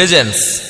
presence.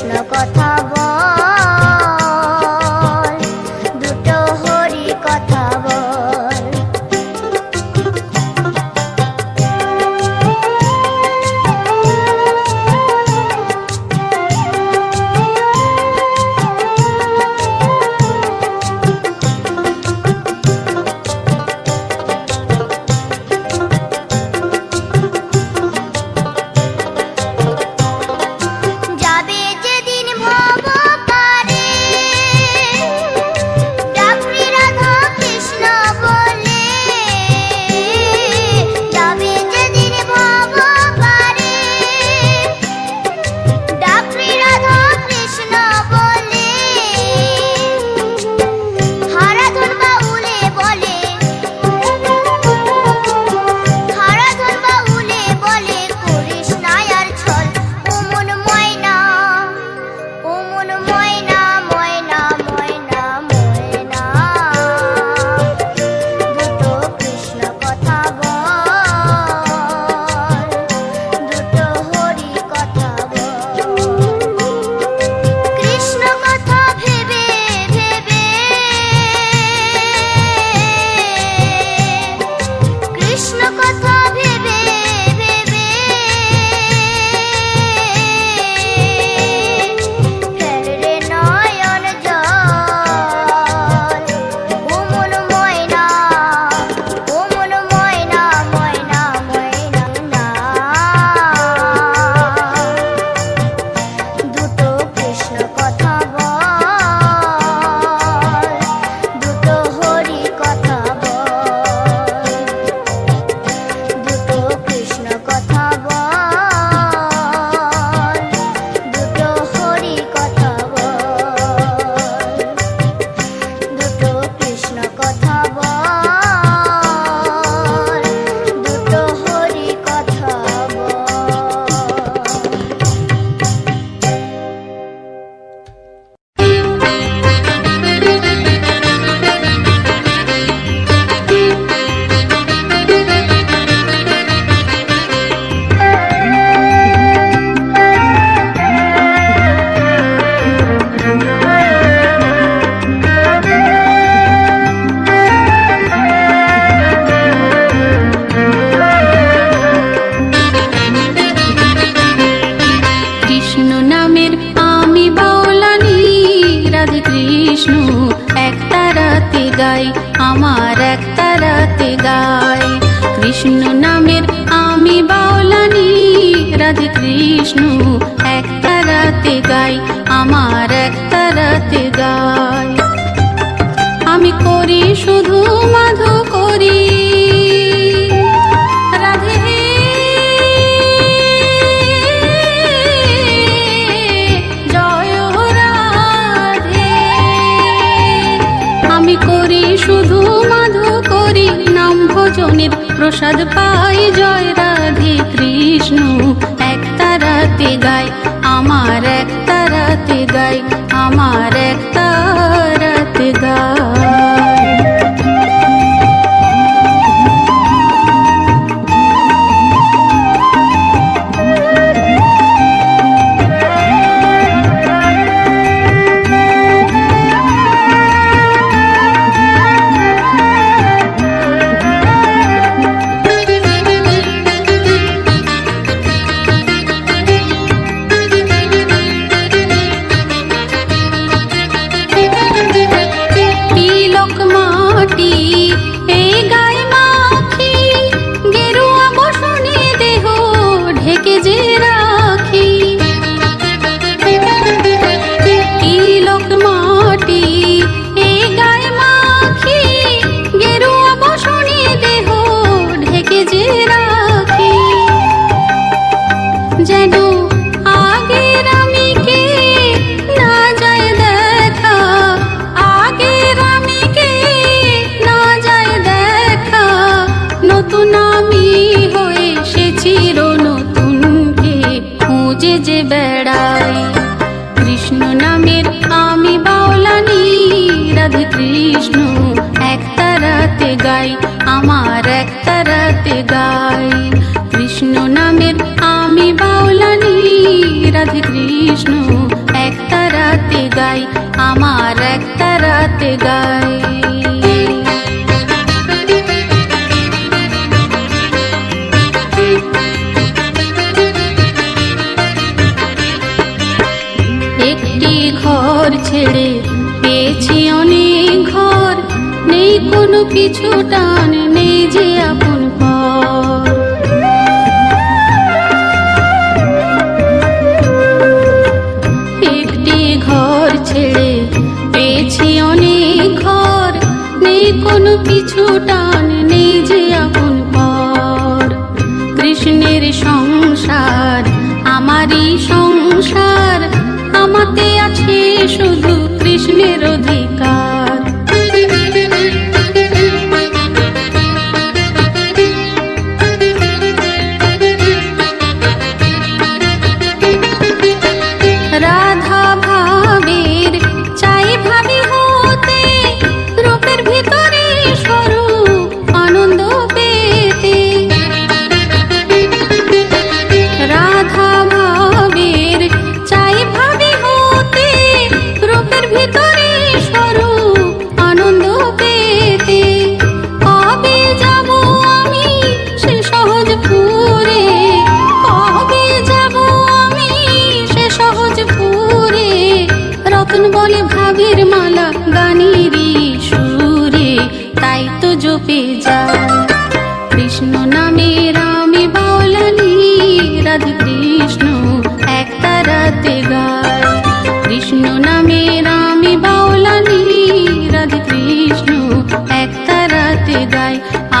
Krishna Katha. Vishnu এক তারাতে গাই, আমার এক তারাতে গাই। কৃষ্ণ নামের আমি বাউলানি, রাধে কৃষ্ণ এক তারাতে গাই, আমার এক তারাতে গাই। আমি করি শুধু মাধু করি ভজনের প্রসাদ পাই জয় রাধে কৃষ্ণ। এক তারাতে গাই, আমার এক তারাতে গাই, আমার এক তারাতে গাই, আমার এক তারাতে গাই। কৃষ্ণ নামের আমি বাউলানি, রাধে কৃষ্ণ এক তারাতে গাই, আমার এক তারাতে গাই। একটি ঘর ছেড়ে পেয়েছি কোনো কিছু টান নেই যে আপন একটি ঘর ছেড়ে পেয়েছি অনেক ঘর, নেই কোনো পিছু তারাতে গায়। কৃষ্ণ নামে রামি বাউলানি, রাধে কৃষ্ণ এক তারাতে গাই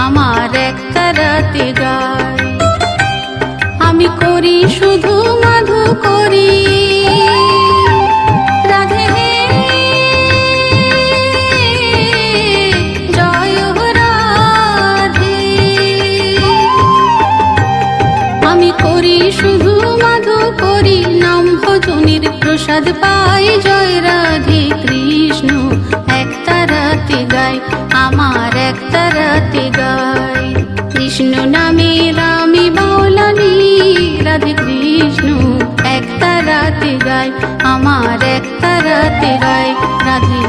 আমার এক তারাতে গাই আমি করি প্রসাদ পাই জয় রাধে কৃষ্ণ। এক তারাতে গায় আমার এক তারাতে গায় কৃষ্ণ নামে রামি বাউলানি রাধে কৃষ্ণ। এক তারাতে গায় আমার এক তারাতে গায় রাধে